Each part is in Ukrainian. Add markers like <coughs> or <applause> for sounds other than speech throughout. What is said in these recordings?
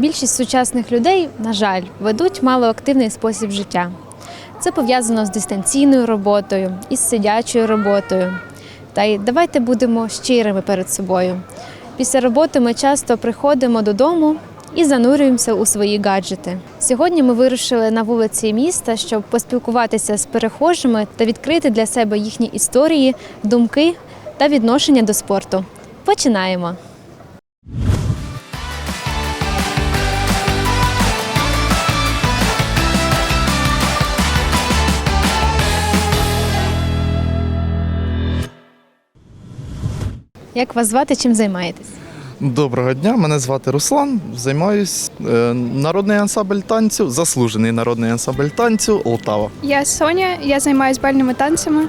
Більшість сучасних людей, на жаль, ведуть малоактивний спосіб життя. Це пов'язано з дистанційною роботою, із сидячою роботою. Та й давайте будемо щирими перед собою. Після роботи ми часто приходимо додому і занурюємося у свої гаджети. Сьогодні ми вирушили на вулиці міста, щоб поспілкуватися з перехожими та відкрити для себе їхні історії, думки та відношення до спорту. Починаємо! Як вас звати, чим займаєтесь? Доброго дня, мене звати Руслан. Займаюсь е, народний ансамбль танцю, заслужений народний ансамбль танцю Олтава. Я Соня, я займаюся бальними танцями.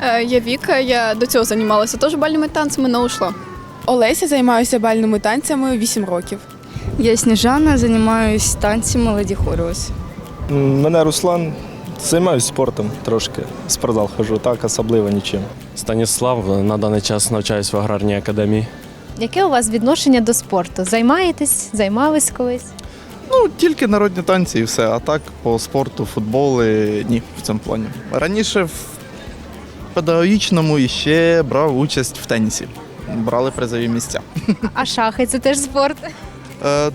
Е, Я Віка, я до цього займалася теж бальними танцями, але ушла. Олеся займаюся бальними танцями 8 років. Я Сніжана, займаюся танцями Леді Хоріус. Мене Руслан. Займаюся спортом трошки. В спортзал хожу, так особливо нічим. Станіслав на даний час навчаюсь в аграрній академії. Яке у вас відношення до спорту? Займаєтесь? Займались колись? Ну, тільки народні танці і все. А так по спорту, футболи ні, в цьому плані. Раніше в педагогічному іще брав участь в тенісі. Брали призові місця. А шахи це теж спорт. Е,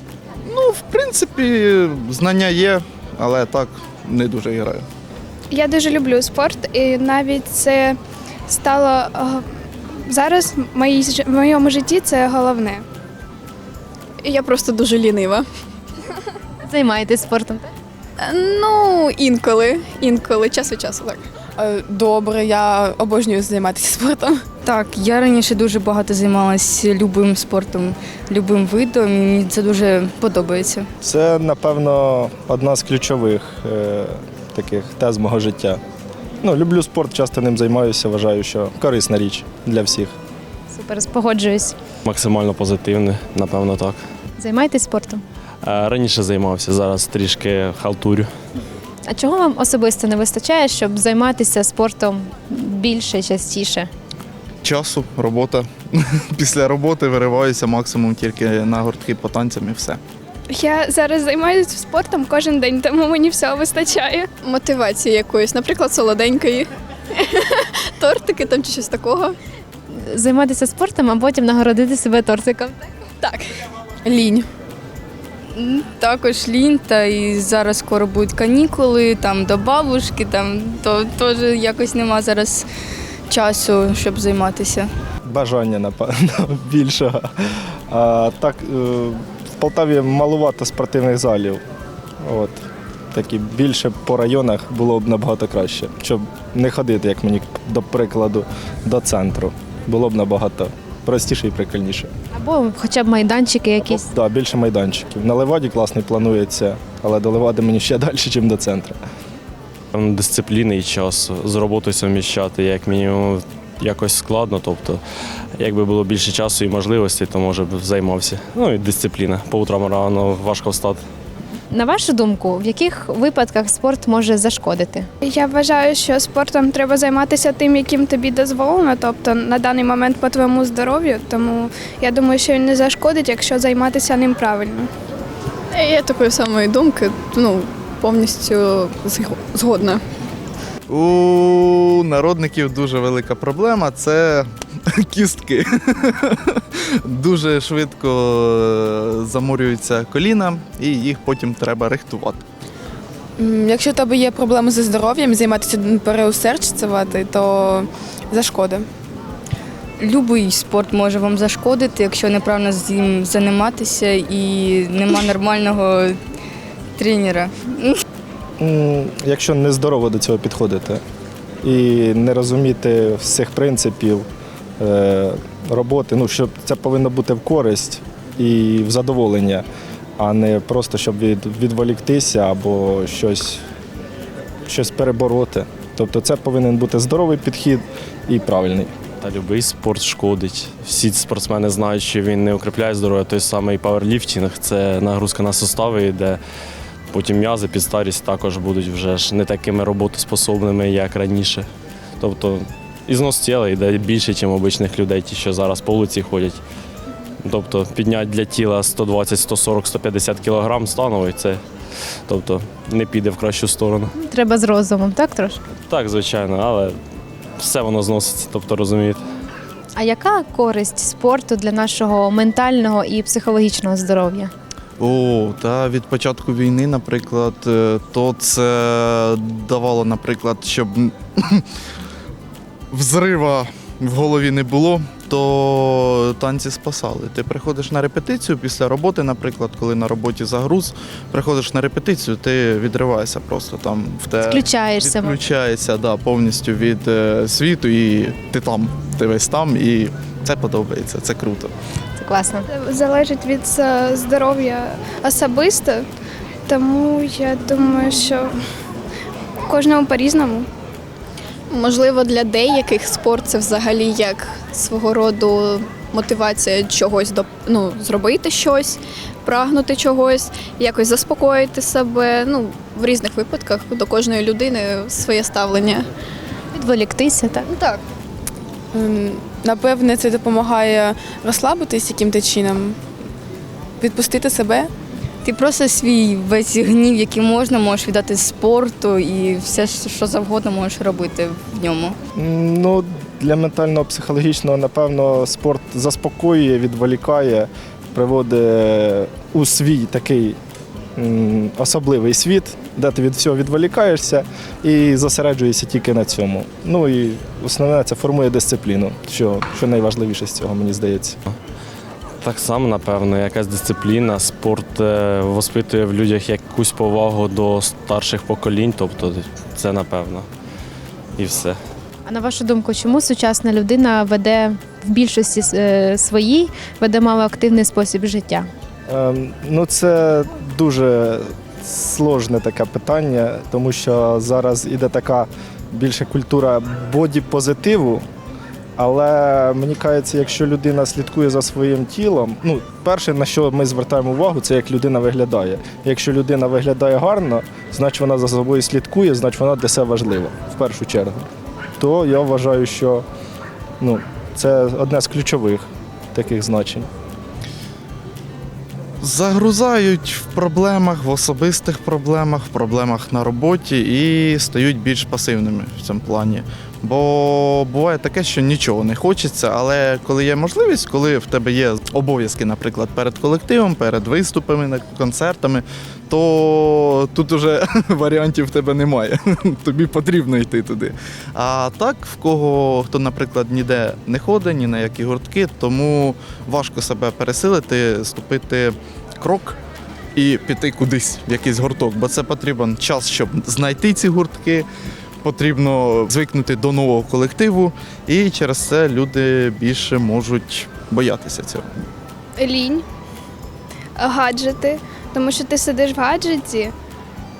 ну, в принципі, знання є, але так не дуже граю. Я дуже люблю спорт, і навіть це стало е, зараз в моїй в моєму житті це головне. Я просто дуже лінива. <laughs> Займаєтесь спортом? Е, Ну, інколи, інколи, час від часу, так. Е, Добре, я обожнюю займатися спортом. Так, я раніше дуже багато займалася любим спортом, любим видом. і Мені це дуже подобається. Це, напевно, одна з ключових е, таких тез мого життя. Ну, люблю спорт, часто ним займаюся, вважаю, що корисна річ для всіх. Супер, погоджуюсь. Максимально позитивний, напевно, так. Займаєтесь спортом? Е, Раніше займався, зараз трішки халтурю. А чого вам особисто не вистачає, щоб займатися спортом більше, частіше? Часу, робота. <laughs> Після роботи вириваюся максимум тільки на гуртки по танцям і все. Я зараз займаюся спортом кожен день, тому мені всього вистачає. Мотивації якоїсь, наприклад, солоденької. <laughs> Тортики там чи щось такого. Займатися спортом, а потім нагородити себе тортиком. Так. Лінь. Також лінь, та і зараз скоро будуть канікули, там до бабушки, там то теж якось нема зараз часу, щоб займатися. Бажання, напевно, <laughs> більшого. А так, е, в Полтаві малувато спортивних залів. От. Такі більше по районах було б набагато краще, щоб не ходити, як мені, до прикладу, до центру. Було б набагато простіше і прикольніше. Або хоча б майданчики якісь. Так, більше майданчиків. На Леваді класний планується, але до Левади мені ще <laughs> далі, ніж до центру. Дисципліни і час з роботою суміщати, як мінімум, якось складно. Тобто, якби було більше часу і можливостей, то може б займався. Ну і дисципліна. По утрам рано важко встати. На вашу думку, в яких випадках спорт може зашкодити? Я вважаю, що спортом треба займатися тим, яким тобі дозволено, тобто на даний момент по твоєму здоров'ю. Тому я думаю, що він не зашкодить, якщо займатися ним правильно. Е, Я такої самої думки, ну, повністю згодна. У народників дуже велика проблема це <laughs> кістки. <laughs> Дуже швидко е, замурюються коліна, і їх потім треба рихтувати. Якщо в тебе є проблеми зі здоров'ям, займатися переусердствувати, то зашкода. Любий спорт може вам зашкодити, якщо неправильно з ним займатися і нема нормального тренера. Якщо нездорово до цього підходити і не розуміти всіх принципів е, роботи, ну, щоб це повинно бути в користь і в задоволення, а не просто щоб відволіктися або щось, щось перебороти. Тобто це повинен бути здоровий підхід і правильний. Та будь-який спорт шкодить. Всі спортсмени знають, що він не укріпляє здоров'я. Той самий пауерліфтинг – це нагрузка на сустави, де потім м'язи під старість також будуть вже ж не такими роботоспособними, як раніше. Тобто ізнос тіла йде більше, ніж обичних людей, ті, що зараз по вулиці ходять. Тобто підняти для тіла 120, 140, 150 кг становий, це тобто, не піде в кращу сторону. Треба з розумом, так трошки? Так, звичайно, але все воно зноситься, тобто розумієте. А яка користь спорту для нашого ментального і психологічного здоров'я? О, та від початку війни, наприклад, е, то це давало, наприклад, щоб <coughs> взрива в голові не було, то танці спасали. Ти приходиш на репетицію після роботи, наприклад, коли на роботі загруз, приходиш на репетицію, ти відриваєшся просто там в те. Включаєшся. мабуть. Відключаєшся да, повністю від е, світу, і ти там, ти весь там, і це подобається, це круто. Це класно. Залежить від е, здоров'я особисто, тому я думаю, що кожному по-різному. Можливо, для деяких спорт це взагалі як свого роду мотивація чогось до ну, зробити щось, прагнути чогось, якось заспокоїти себе. Ну, в різних випадках до кожної людини своє ставлення. Відволіктися, так? Ну так. Напевне, це допомагає розслабитись яким-то чином, відпустити себе. Ти просто свій весь гнів, який можна, можеш віддати спорту і все, що завгодно можеш робити в ньому. Ну, для ментально-психологічного, напевно, спорт заспокоює, відволікає, приводить у свій такий особливий світ, де ти від всього відволікаєшся і зосереджуєшся тільки на цьому. Ну і основне це формує дисципліну, що, що найважливіше з цього, мені здається. Так само, напевно, якась дисципліна, спорт е, воспитує в людях якусь повагу до старших поколінь, тобто це напевно. І все. А на вашу думку, чому сучасна людина веде в більшості е, своїй веде малоактивний спосіб життя? Ем, Ну, це дуже сложне таке питання, тому що зараз іде така більше культура боді-позитиву. Але мені кажеться, якщо людина слідкує за своїм тілом, ну, перше, на що ми звертаємо увагу, це як людина виглядає. Якщо людина виглядає гарно, значить вона за собою слідкує, значить вона для себе важлива в першу чергу. То я вважаю, що ну, це одне з ключових таких значень. Загрузають в проблемах, в особистих проблемах, в проблемах на роботі і стають більш пасивними в цьому плані. Бо буває таке, що нічого не хочеться, але коли є можливість, коли в тебе є обов'язки, наприклад, перед колективом, перед виступами, концертами, то тут уже <laughs> варіантів в тебе немає. <laughs> Тобі потрібно йти туди. А так, в кого хто, наприклад, ніде не ходить, ні на які гуртки, тому важко себе пересилити, ступити крок і піти кудись в якийсь гурток, бо це потрібен час, щоб знайти ці гуртки. Потрібно звикнути до нового колективу, і через це люди більше можуть боятися цього. Лінь, гаджети, тому що ти сидиш в гаджеті.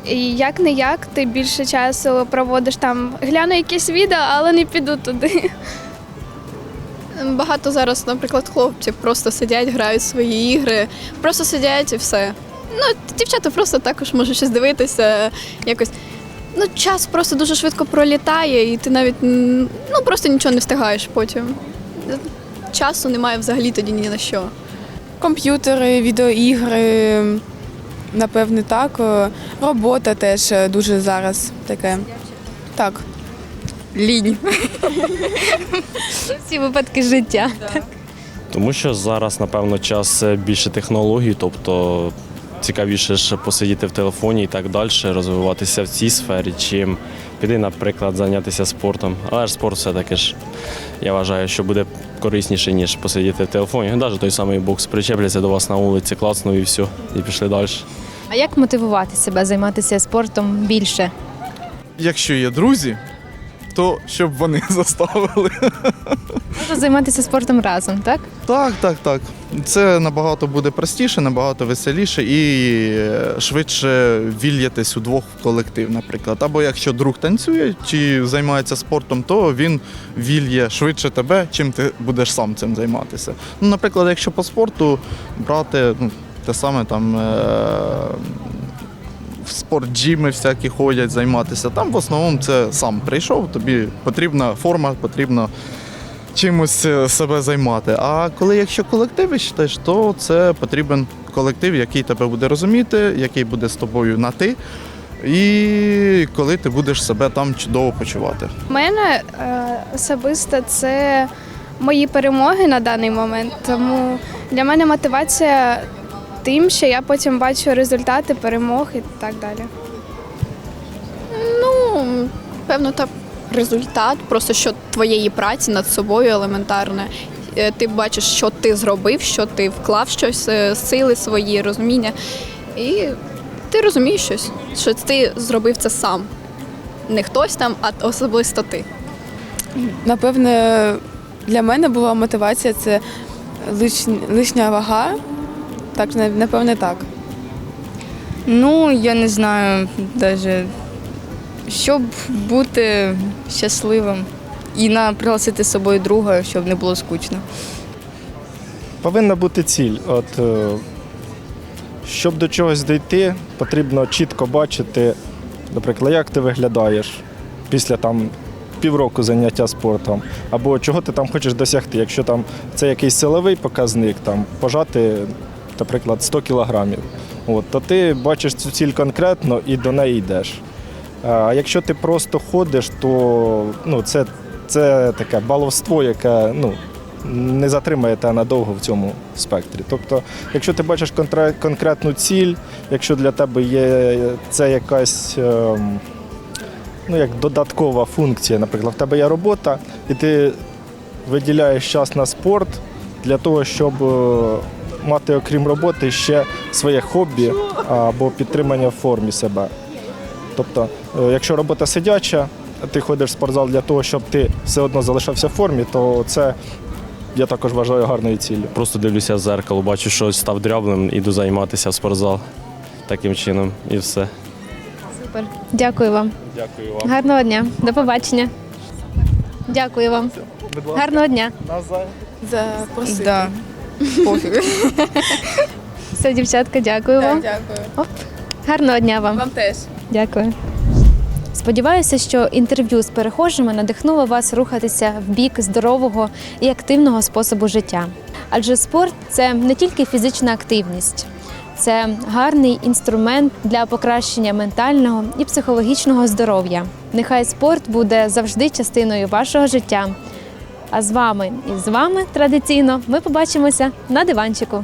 І як не як, ти більше часу проводиш там, гляну якесь відео, але не піду туди. Багато зараз, наприклад, хлопців просто сидять, грають свої ігри, просто сидять і все. Ну, дівчата просто також можуть щось дивитися, якось. Ну, час просто дуже швидко пролітає, і ти навіть ну, просто нічого не встигаєш потім. Часу немає взагалі тоді ні на що. Комп'ютери, відеоігри, напевне, так. Е, Робота теж е, дуже зараз таке. Так. Лінь. Всі випадки життя. Тому що зараз, напевно, час е, більше технологій, тобто цікавіше ж посидіти в телефоні і так далі, розвиватися в цій сфері, чим піти, наприклад, зайнятися спортом. Але ж спорт все-таки ж я вважаю, що буде корисніше, ніж посидіти в телефоні. Навіть той самий бокс причепляться до вас на вулиці, класно і все, і пішли далі. А як мотивувати себе займатися спортом більше? Якщо є друзі, то щоб вони <laughs> заставили. Можна займатися спортом разом, так? Так, так, так. Це набагато буде простіше, набагато веселіше і е, швидше вільєтесь удвох в колектив, наприклад. Або якщо друг танцює чи займається спортом, то він вільє швидше тебе, чим ти будеш сам цим займатися. Ну, наприклад, якщо по спорту брати ну, те саме там. Е- в спортджіми всякі ходять займатися. Там в основному це сам прийшов, тобі потрібна форма, потрібно чимось е, себе займати. А коли якщо колектив читаєш, то це потрібен колектив, який тебе буде розуміти, який буде з тобою на ти. І коли ти будеш себе там чудово почувати. У мене е, особисто це мої перемоги на даний момент. Тому для мене мотивація тим, що я потім бачу результати перемог і так далі. Ну, певно, так результат, просто що твоєї праці над собою елементарне. Е, Ти бачиш, що ти зробив, що ти вклав щось, е, сили свої, розуміння. І ти розумієш щось, що ти зробив це сам. Не хтось там, а особисто ти. Напевне, для мене була мотивація це лиш- лишня вага. Так, напевне, так. Ну, я не знаю навіть, щоб бути щасливим і на пригласити з собою друга, щоб не було скучно. Повинна бути ціль. От, е, щоб до чогось дійти, потрібно чітко бачити, наприклад, як ти виглядаєш після там. Півроку заняття спортом, або чого ти там хочеш досягти, якщо там це якийсь силовий показник, там пожати, наприклад, 100 кілограмів, от, то ти бачиш цю ціль конкретно і до неї йдеш. А якщо ти просто ходиш, то ну, це, це таке баловство, яке ну, не затримає тебе надовго в цьому спектрі. Тобто, якщо ти бачиш конкретну ціль, якщо для тебе є це якась ем, ну, як додаткова функція, наприклад, в тебе є робота, і ти виділяєш час на спорт для того, щоб е, мати, окрім роботи, ще своє хобі або підтримання в формі себе. Тобто, е, якщо робота сидяча, а ти ходиш в спортзал для того, щоб ти все одно залишався в формі, то це я також вважаю гарною ціллю. Просто дивлюся в зеркало, бачу, що став дряблим, іду займатися в спортзал таким чином і все. Супер. Дякую вам. Дякую вам. Гарного дня. До побачення. Дякую вам. Гарного дня. Запросити. Да. Пофіг. <laughs> Все, дівчатка, дякую вам. Дякую. Гарного дня вам. Вам теж. Дякую. Сподіваюся, що інтерв'ю з перехожими надихнуло вас рухатися в бік здорового і активного способу життя. Адже спорт це не тільки фізична активність, це гарний інструмент для покращення ментального і психологічного здоров'я. Нехай спорт буде завжди частиною вашого життя. А з вами і з вами традиційно ми побачимося на диванчику.